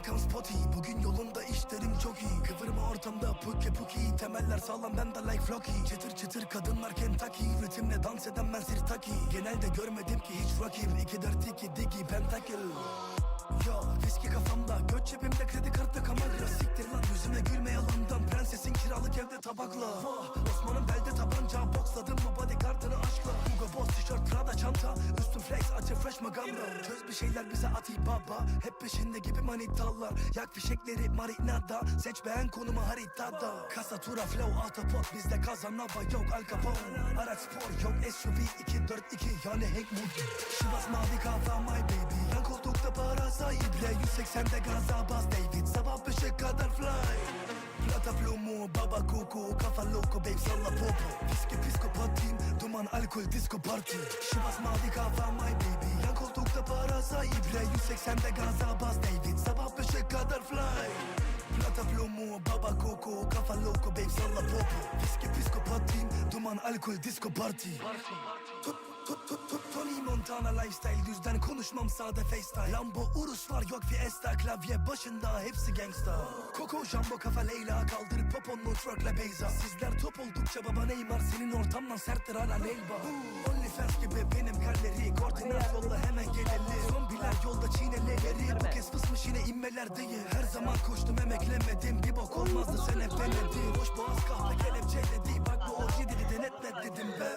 Bankam spotty. Bugün yolunda işlerim çok iyi. Kıvırma ortamda puki puki Temeller sağlam ben de like flocky. Çıtır çıtır kadınlar Kentucky. Ritimle dans eden ben sirtaki. Genelde görmedim ki hiç rakip 2 4 2 digi pentakill Yo viski kafamda Göt cebimde kredi kartı kamera Siktir lan yüzüme gülme yalandan. Prensesin kiralık evde tabakla. Vah, fresh maganda Çöz bir şeyler bize ati baba Hep peşinde gibi manitalar Yak fişekleri marinada. Seç beğen konumu haritada. Kasatura flow autopot Bizde kazanava yok Al Capone. Araç spor yok SUV 242 yani Hank Moody. Şivas mavi kafa my baby. Yan koltukta para sahibi 180'de gaza bas David. Sabah 5'e kadar fly. Plata plomo, baba koko Kafa loco babe salla popo. Viski psikopatiyim Duman alkol disco party. Şivas mavi kafa my 80'de Gaza Bas David. Sabah 5'e kadar fly. Plata plomu baba koku Kafa loku babe salla popo. Viski psikopatiyim Duman alkol disco party, party. Tut tut tut tut. Montana lifestyle Düzden konuşmam sade FaceTime. Lambo Urus var yok Fiesta Klavye başında hepsi gangsta. Coco Jumbo kafa Leyla Kaldır poponlu truckla Beyza. Sizler top oldukça baba Neymar Senin ortamdan serttir hala Leyba OnlyFans gibi benim karleri Koordinat yolla hemen gelelim Zombiler yolda çiğneleri Bu kez fısmış yine inmeler değil. Her zaman koştum emeklemedim Bir bok olmazdı sen hep denedin. Boş boğaz kahve kelepçeledi Bak bu orji dedi denetme dedim be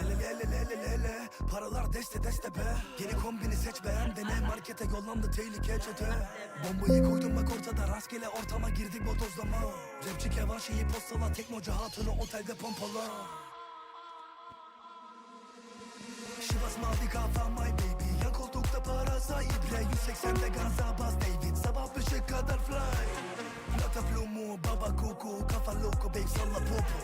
Hele hele hele hele hele Paralar deste deste be. Yeni kombini seç beğen dene Markete yollandı tehlike çete. Bombayı koydum bak ortada Rastgele ortama girdik bodozlama Rapçi kevan şeyi postala Teknocu hatunu otelde pompala. Şivas mavi kafa my baby. Yan koltukta para sahibi 180'de gaza bas David. Sabah 5'e kadar fly. Plata plomo baba koko Kafa loco babe salla popo